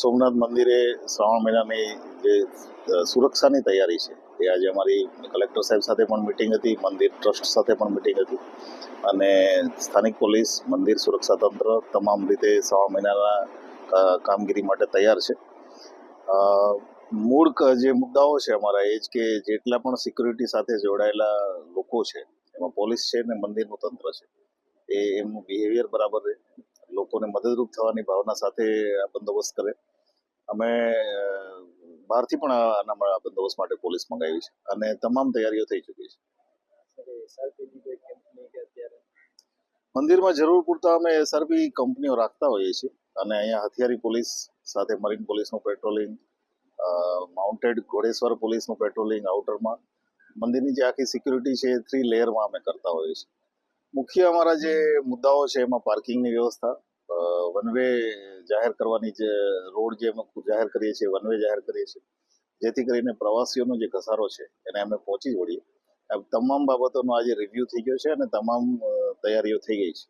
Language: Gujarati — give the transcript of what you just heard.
સોમનાથ મંદિરે શ્રાવણ મહિનાની જે સુરક્ષાની તૈયારી છે, એ આજે અમારી કલેક્ટર સાહેબ સાથે પણ મિટિંગ હતી, મંદિર ટ્રસ્ટ સાથે પણ મિટિંગ હતી અને સ્થાનિક પોલીસ, મંદિર સુરક્ષા તંત્ર તમામ રીતે શ્રાવણ મહિનાના કામગીરી માટે તૈયાર છે. મૂળ જે મુદ્દાઓ છે અમારા એ જ કે જેટલા પણ સિક્યુરિટી સાથે જોડાયેલા લોકો છે, એમાં પોલીસ છે ને મંદિરનું તંત્ર છે, એ એમનું બિહેવિયર બરાબર રહે. લોકોને મદદરૂપ થવાની ભાવના સાથે આ બંદોબસ્ત કરે. અમે બહારથી પણ આના બંદોબસ્ત માટે પોલીસ મંગાવી છે અને તમામ તૈયારીઓ થઈ ચૂકી છે. મંદિરમાં જરૂર પૂરતા અમે એસઆરપી કંપનીઓ રાખતા હોઈએ છીએ અને અહીંયા હથિયારી પોલીસ સાથે મરીન પોલીસનું પેટ્રોલિંગ માઉન્ટેડ ઘોડેશ્વર પોલીસનું પેટ્રોલિંગ આઉટરમાં મંદિરની જે આખી સિક્યુરિટી છે એ થ્રી લેયરમાં અમે કરતા હોઈએ છીએ. મુખ્ય અમારા જે મુદ્દાઓ છે એમાં પાર્કિંગની વ્યવસ્થા વન વે જાહેર કરવાની જે રોડ જે અમે જાહેર કરીએ છીએ વન વે જાહેર કરીએ છીએ, જેથી કરીને પ્રવાસીઓનો જે ઘસારો છે એને અમે પહોંચી વળીએ. તમામ બાબતોનો આજે રિવ્યૂ થઈ ગયો છે અને તમામ તૈયારીઓ થઈ ગઈ છે.